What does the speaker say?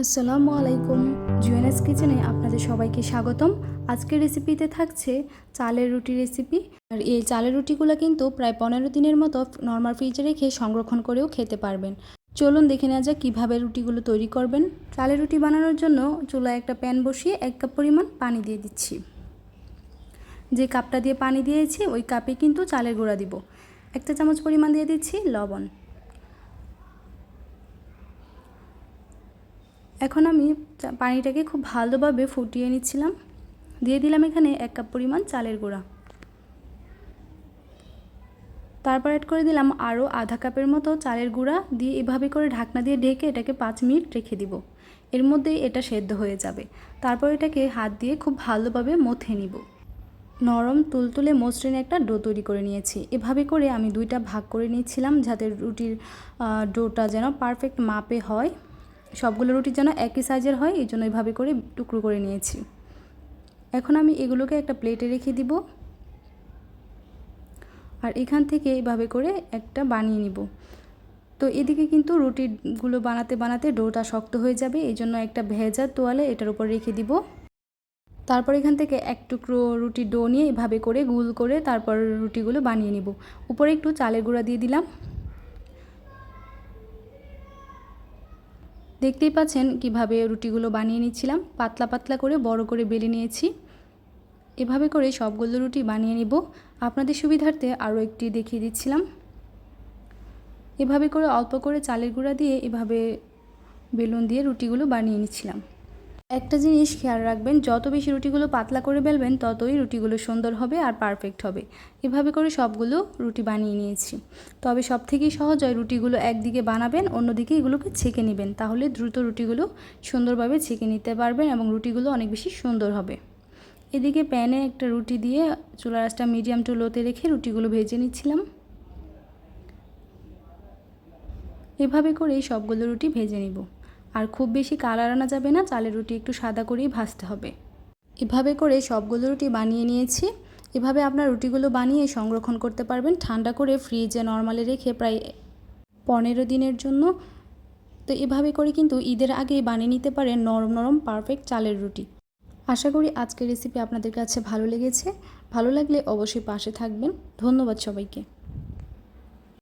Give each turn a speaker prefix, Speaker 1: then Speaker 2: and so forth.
Speaker 1: আসসালামু আলাইকুম। জুয়েনাস কিচেনে আপনাদের সবাইকে স্বাগতম। আজকের রেসিপিতে থাকছে চালের রুটি রেসিপি আর এই চালের রুটিগুলো কিন্তু প্রায় পনেরো দিনের মতো নর্মাল ফ্রিজে রেখে সংরক্ষণ করেও খেতে পারবেন। চলুন দেখে নেওয়া যাক কীভাবে রুটিগুলো তৈরি করবেন। চালের রুটি বানানোর জন্য চুলায় একটা প্যান বসিয়ে এক কাপ পরিমাণ পানি দিয়ে দিচ্ছি। যে কাপটা দিয়ে পানি দিয়েছি, ওই কাপে কিন্তু চালের গুঁড়া দিব। একটা চামচ পরিমাণ দিয়ে দিচ্ছি লবণ। এখন আমি পানিটাকে খুব ভালোভাবে ফুটিয়ে নিচ্ছিলাম। দিয়ে দিলাম এখানে এক কাপ পরিমাণ চালের গুঁড়া। তারপর অ্যাড করে দিলাম আরও আধা কাপের মতো চালের গুঁড়া। দিয়ে এভাবে করে ঢাকনা দিয়ে ঢেকে এটাকে পাঁচ মিনিট রেখে দিব। এর মধ্যেই এটা সেদ্ধ হয়ে যাবে। তারপর এটাকে হাত দিয়ে খুব ভালোভাবে মথে নিব। নরম তুলতুলে মসৃণ একটা ডো তৈরি করে নিয়েছি। এভাবে করে আমি দুইটা ভাগ করে নিয়েছিলাম যাতে রুটির ডোটা যেন পারফেক্ট মাপে হয়। সবগুলো রুটি যেন একই সাইজের হয়, এই জন্য এইভাবে করে টুকরো করে নিয়েছি। এখন আমি এগুলোকে একটা প্লেটে রেখে দিব। আর এখান থেকে এইভাবে করে একটা বানিয়ে নিব। তো এদিকে কিন্তু রুটিগুলো বানাতে বানাতে ডোটা শক্ত হয়ে যাবে, এই জন্য একটা ভেজা তোয়ালে এটার উপর রেখে দিব। তারপর এখান থেকে এক টুকরো রুটি ডো নিয়ে এভাবে করে গুল করে তারপর রুটিগুলো বানিয়ে নিব। উপরে একটু চালের গুঁড়া দিয়ে দিলাম। দেখতেই পাচ্ছেন কীভাবে রুটিগুলো বানিয়ে নিচ্ছিলাম। পাতলা পাতলা করে বড় করে বেলে নিয়েছি। এভাবে করে সবগুলো রুটি বানিয়ে নিব। আপনাদের সুবিধার্থে আরও একটি দেখিয়ে দিচ্ছিলাম। এভাবে করে অল্প করে চালের গুঁড়া দিয়ে এভাবে বেলুন দিয়ে রুটিগুলো বানিয়ে নিচ্ছিলাম। একটা জিনিস খেয়াল রাখবেন, যত বেশি রুটিগুলো পাতলা করে বেলবেন, ততই রুটিগুলো সুন্দর হবে আর পারফেক্ট হবে। এভাবে করে সবগুলো রুটি বানিয়ে নিয়েছি। তবে সব থেকেই সহজ হয় রুটিগুলো একদিকে বানাবেন, অন্যদিকে এগুলোকে ছেঁকে নেবেন। তাহলে দ্রুত রুটিগুলো সুন্দরভাবে ছেঁকে নিতে পারবেন এবং রুটিগুলো অনেক বেশি সুন্দর হবে। এদিকে প্যানে একটা রুটি দিয়ে চুলা রাসটা মিডিয়াম টু লোতে রেখে রুটিগুলো ভেজে নিচ্ছিলাম। এভাবে করেই সবগুলো রুটি ভেজে নিব। আর খুব বেশি কালার আনা যাবে না, চালের রুটি একটু সাদা করেই ভাজতে হবে। এভাবে করে সবগুলো রুটি বানিয়ে নিয়েছি। এভাবে আপনার রুটিগুলো বানিয়ে সংরক্ষণ করতে পারবেন, ঠান্ডা করে ফ্রিজে নর্মালে রেখে প্রায় পনেরো দিনের জন্য। তো এভাবে করে কিন্তু ঈদের আগেই বানিয়ে নিতে পারেন নরম নরম পারফেক্ট চালের রুটি। আশা করি আজকের রেসিপি আপনাদের কাছে ভালো লেগেছে। ভালো লাগলে অবশ্যই পাশে থাকবেন। ধন্যবাদ সবাইকে।